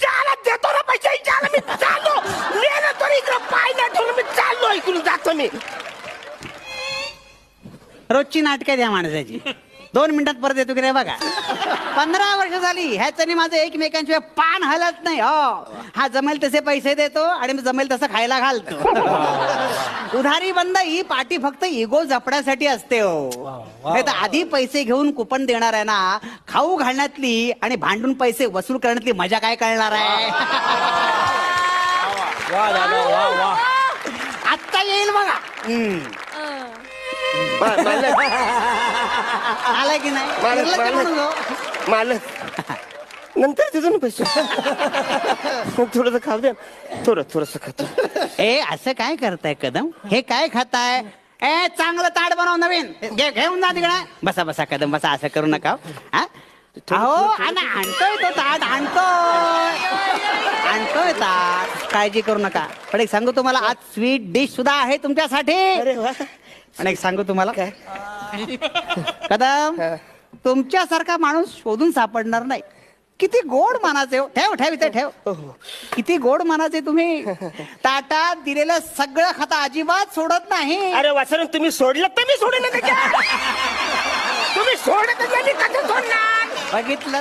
ज्याला देतो ना पैसे ज्याला मी चाललो. मेलं तरी इकडं पाय नाही ठेवलं मी चाललो इकडून जातो मी. रोजची नाटकं द्या माणसाची. दोन मिनिटात परत येतो की नाही बघा. पंधरा वर्ष झाली ह्याच्यानी माझं एकमेकांशिवाय पान हलत नाही हो. हा जमेल तसे पैसे देतो आणि मी जमेल तसं खायला घालतो. उधारी बंद ही पाठी फक्त इगो जपण्यासाठी असते हो. नाही तर आधी पैसे घेऊन कुपन देणार आहे ना खाऊ घालण्यातली आणि भांडून पैसे वसूल करण्यातली मजा काय कळणार आहे? आत्ता येईल बघा. आलाय की नाही? मालक निर्लज्ज नंतर देतो ना पैसे. थोडस खाऊ द्या. थोडं थोडस खातो ए असं काय करताय कदम? हे काय खाताय? ए चांगलं ताट बनव नवीन. घे घेऊन जा तिकडे. बसा बसा कदम बसा असं करू नका हो. हा? अहो आणि आणतोय तो ताट आणतोय. आणतोय ताट. काळजी करू नका. पण एक सांगू तुम्हाला आज स्वीट डिश सुद्धा आहे तुमच्यासाठी. अरे वा. आणि एक सांगू तुम्हाला. काय? कदम हा. तुमच्यासारखा माणूस शोधून सापडणार नाही. किती गोड मानाचे हो. ठेव ठेव इथे ठेव. हो. किती गोड मानाचे तुम्ही. ताटात दिलेलं सगळं खाता अजिबात सोडत नाही. अरे वासरण तुम्ही सोडलं तर मी सोडेन. तुम्ही सोडत नाही मी कसं सोडणार? बघितलं.